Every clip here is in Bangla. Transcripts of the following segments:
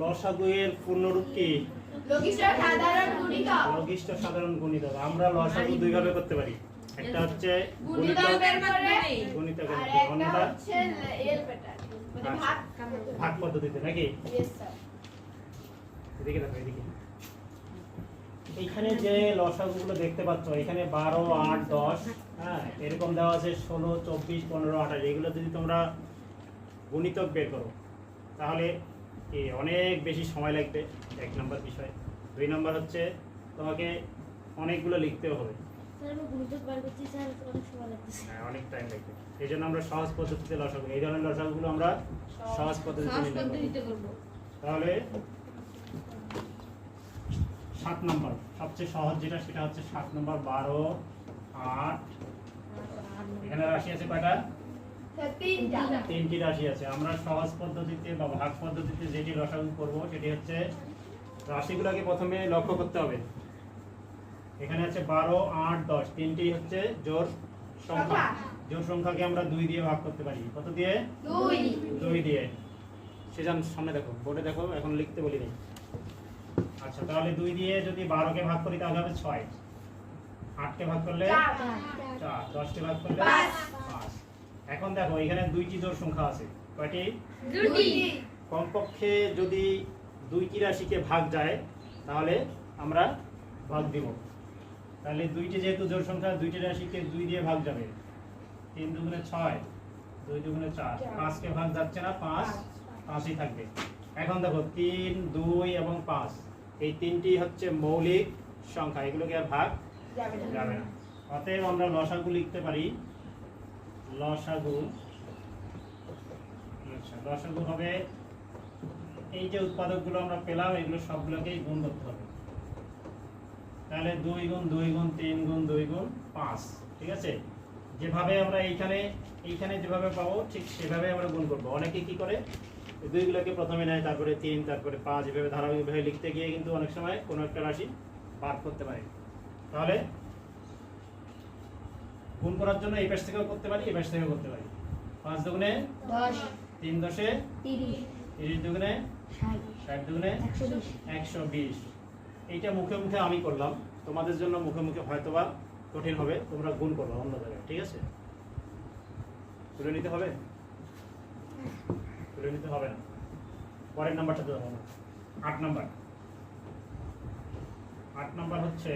লসাগু এর পূর্ণরূপ কি? লঘিষ্ঠ সাধারণ গুণিতক লঘিষ্ঠ সাধারণ গুণিতক আমরা লসাগু দুই ভাবে করতে পারি। একটা হচ্ছে অন্যটা প্যাটার্ন। মানে আচ্ছা। ভাগ। ভাগ পদ্ধতিতে নাকি? স্যার এদিকে দেখো এদিকে। এইখানে যে লসাগুগুলো দেখতে পাচ্ছ এখানে বারো আট দশ হ্যাঁ এরকম দেওয়া আছে ষোলো চব্বিশ পনেরো আঠাশ। এগুলো যদি তোমরা গুণিতক বের করো তাহলে অনেক বেশি সময় লাগবে এক নম্বর বিষয়। দুই নম্বর হচ্ছে তোমাকে অনেকগুলো লিখতেও হবে। হ্যাঁ, অনেক টাইম লাগবে। এই জন্য আমরা সহজ পদ্ধতিতে লসাগু এই ধরনের লসাগুগুলো আমরা সহজ পদ্ধতিতে তাহলে সাত নম্বর। সবচেয়ে সহজ যেটা সেটা হচ্ছে সাত নম্বর বারো আট। এখানে রাশি আছে কয়টা? তিনটা। রাশি আছে। আমরা সহজ পদ্ধতিতে বা ভাগ পদ্ধতিতে যেটি রসায়ন করব সেটি হচ্ছে রাশিগুলোকে প্রথমে লক্ষ্য করতে হবে। এখানে আছে বারো আট দশ। তিনটি হচ্ছে জোর সংখ্যা। জোর সংখ্যাকে আমরা দুই দিয়ে ভাগ করতে পারি। কত দিয়ে? দুই। দিয়ে। সেজান সামনে দেখো বোর্ডে দেখো এখন লিখতে বলি নি আচ্ছা তাহলে দুই দিয়ে যদি বারোকে ভাগ করি তাহলে হবে ছয়। আটকে ভাগ করলে চার। দশকে ভাগ করলে পাঁচ। এখন দেখো এখানে দুইটি জোড় সংখ্যা আছে। কয়টি? দুটি কমপক্ষে যদি দুইটি রাশিকে ভাগ যায় তাহলে আমরা ভাগ দিব। তাহলে দুইটি যেহেতু জোড় সংখ্যা দুইটি রাশিকে দুই দিয়ে ভাগ যাবে। তিন দুগুণে ছয় দুই দুগুণে চার। পাঁচকে ভাগ যাচ্ছে না পাঁচ পাঁচই থাকবে। এখন দেখো তিন দুই এবং পাঁচ এই তিনটি হচ্ছে মৌলিক সংখ্যা। এগুলোকে আর ভাগ যাবে না। অতএব আমরা লসাগু লিখতে পারি। লসাগু। আচ্ছা লসাগু হবে এই যে উৎপাদকগুলো আমরা পেলাম, এগুলো সবগুলোকেই গুণ করতে হবে। তাহলে দুই গুণ দুই গুণ, তিন গুণ, দুই গুণ, পাঁচ, ঠিক আছে? যেভাবে আমরা এইখানে এইখানে যেভাবে পাবো, ঠিক সেভাবে আমরা গুণ করব। অনেকে কি করে? দুইগুলোকে প্রথমে নেয়, তারপরে তিন, তারপরে পাঁচ, এভাবে ধারাবাহিকভাবে লিখতে গিয়ে কিন্তু অনেক সময় কোনো একটা রাশি পার করতে পারে। তাহলে গুণ করার জন্য এই পাশ থেকেও করতে পারি এই পাশ থেকেও করতে পারি। পাঁচ দুগুণে দশ। তিন দশে তিরিশ। তিরিশ দুগুণে ষাট। দুগুণে একশো বিশ। এইটা মুখে মুখে আমি করলাম। তোমাদের জন্য মুখে মুখে হয়তোবা কঠিন হবে তোমরা গুণ করবে অন্য জায়গায় ঠিক আছে? তুলে নিতে হবে? তুলে নিতে হবে না। পরের নাম্বারটা দেবো আমরা আট নাম্বার। আট নাম্বার হচ্ছে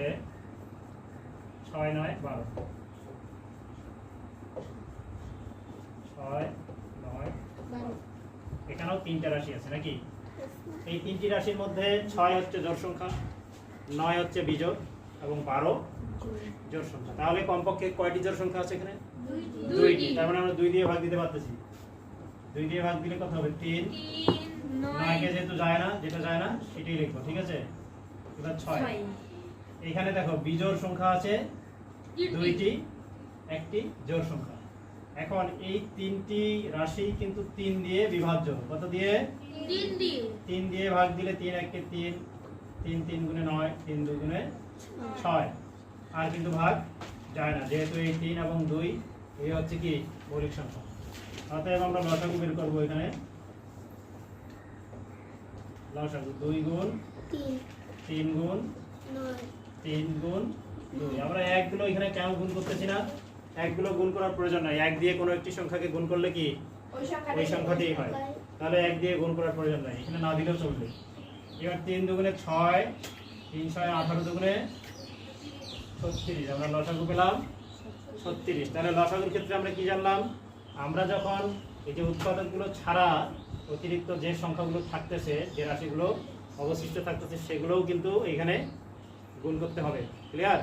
ছয় নয় বারো। ছয় নয় এখানেও তিনটা রাশি আছে নাকি? এই তিনটি রাশির মধ্যে ছয় হচ্ছে জোর সংখ্যা নয় হচ্ছে বিজোড় এবং বারো জোর সংখ্যা। তাহলে কমপক্ষে কয়টি জোর সংখ্যা আছে এখানে? দুইটি। তার মানে আমরা দুই দিয়ে ভাগ দিতে পারতেছি। দুই দিয়ে ভাগ দিলে কত হবে? তিন। নয়কে যেহেতু যায় না যেটা যায় না সেটাই লিখব ঠিক আছে? এবার ছয়। এখানে দেখো বিজোড় সংখ্যা আছে দুইটি একটি জোড় সংখ্যা। এখন এই তিনটি রাশি কিন্তু তিন দিয়ে বিভাজ্য। কত দিয়ে? তিন দিয়ে। তিন দিয়ে ভাগ দিলে তিন এককে তিন তিন তিন গুণে নয় তিন দুই গুণে ছয়। আর কিন্তু ভাগ যায় না। যেহেতু এই তিন এবং দুই এই হচ্ছে কি? মৌলিক সংখ্যা। অতএব আমরা লসাগু বের করব এখানে। লসাগু দুই গুণ তিন। গুণ তিন গুণ দুই। আমরা একগুলো এখানে কেন গুণ করতেছি না? একগুলো গুণ করার প্রয়োজন নাই। এক দিয়ে কোনো একটি সংখ্যাকে গুণ করলে কি? ওই সংখ্যাটা হয়। তাহলে এক দিয়ে গুণ করার প্রয়োজন নাই। এখানে না দিলেও চলবে। এবার তিন দুগুণে ছয় তিন ছয় আঠারো দুগুণে ছত্রিশ। আমরা লসাগু পেলাম ছত্রিশ। তাহলে লসাগুর ক্ষেত্রে আমরা কি জানলাম? আমরা যখন এই যে উৎপাদকগুলো ছাড়া অতিরিক্ত যে সংখ্যাগুলো থাকতেছে যে রাশিগুলো অবশিষ্ট থাকতেছে সেগুলোও কিন্তু এখানে গুণ করতে হবে। ক্লিয়ার.